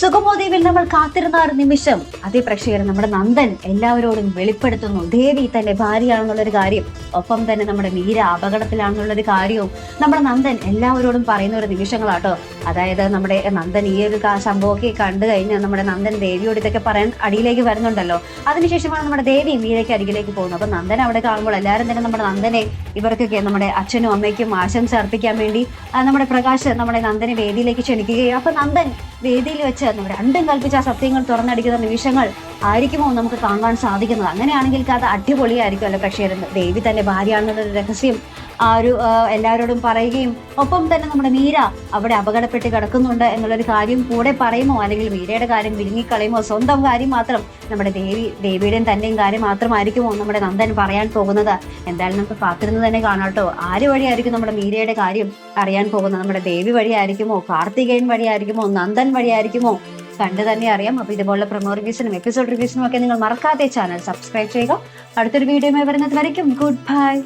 സുഗമോദേവിൽ നമ്മൾ കാത്തിരുന്ന ഒരു നിമിഷം. അതേ പ്രേക്ഷകർ നമ്മുടെ നന്ദൻ എല്ലാവരോടും വെളിപ്പെടുത്തുന്നു. ദേവി തന്റെ ഭാര്യയാണെന്നുള്ളൊരു കാര്യം ഒപ്പം തന്നെ നമ്മുടെ മീര അപകടത്തിലാണെന്നുള്ളൊരു കാര്യവും നമ്മുടെ നന്ദൻ എല്ലാവരോടും പറയുന്ന ഒരു നിമിഷങ്ങളാട്ടോ. അതായത് നമ്മുടെ നന്ദൻ ഈ ഒരു സംഭവമൊക്കെ കണ്ടു കഴിഞ്ഞാൽ നമ്മുടെ നന്ദൻ ദേവിയോട് ഇതൊക്കെ പറയാൻ അടിയിലേക്ക് വരുന്നുണ്ടല്ലോ. അതിനുശേഷമാണ് നമ്മുടെ ദേവി മീരയ്ക്ക് അരികിലേക്ക് പോകുന്നത്. അപ്പൊ നന്ദൻ അവിടെ കാണുമ്പോൾ എല്ലാവരും തന്നെ നമ്മുടെ നന്ദനെ ഇവർക്കൊക്കെ നമ്മുടെ അച്ഛനും അമ്മയ്ക്കും ആശംസ അർപ്പിക്കാൻ വേണ്ടി നമ്മുടെ പ്രകാശ് നമ്മുടെ നന്ദനെ വേദിയിലേക്ക് ക്ഷണിക്കുകയും അപ്പൊ നന്ദൻ വേദിയിൽ വെച്ച് നമ്മുടെ രണ്ടും കൽപ്പിച്ച സത്യങ്ങൾ തുറന്നടിക്കുന്ന നിമിഷങ്ങൾ ആയിരിക്കുമോ നമുക്ക് കാണാൻ സാധിക്കുന്നത്? അങ്ങനെയാണെങ്കിൽ കഥ അടിപൊളിയായിരിക്കുമല്ലോ. പക്ഷേ ദേവി തന്റെ ഭാര്യയാണെന്നുള്ളൊരു രഹസ്യം ആ ഒരു എല്ലാവരോടും പറയുകയും ഒപ്പം തന്നെ നമ്മുടെ മീര അവിടെ അപകടപ്പെട്ട് കിടക്കുന്നുണ്ട് എന്നുള്ളൊരു കാര്യം കൂടെ പറയുമോ? അല്ലെങ്കിൽ മീരയുടെ കാര്യം വിഴുങ്ങിക്കളയുമോ? സ്വന്തം കാര്യം മാത്രം നമ്മുടെ ദേവി ദേവിയുടെയും തന്റെയും കാര്യം മാത്രമായിരിക്കുമോ നമ്മുടെ നന്ദൻ പറയാൻ പോകുന്നത്? എന്തായാലും നമുക്ക് കാത്തിരുന്ന് തന്നെ കാണാം കേട്ടോ. ആര് വഴിയായിരിക്കും നമ്മുടെ മീരയുടെ കാര്യം അറിയാൻ പോകുന്നത്? നമ്മുടെ ദേവി വഴിയായിരിക്കുമോ? കാർത്തികേയൻ വഴിയായിരിക്കുമോ? നന്ദൻ വഴിയായിരിക്കുമോ? കണ്ടു തന്നെ അറിയാം. അപ്പൊ ഇതുപോലുള്ള പ്രൊമോ റിവ്യൂസിനും എപ്പിസോഡ് റിവ്യൂസിനും ഒക്കെ നിങ്ങൾ മറക്കാതെ ചാനൽ സബ്സ്ക്രൈബ് ചെയ്യുക. അടുത്തൊരു വീഡിയോയുമായി വരുന്നത് വരയ്ക്കും ഗുഡ് ബൈ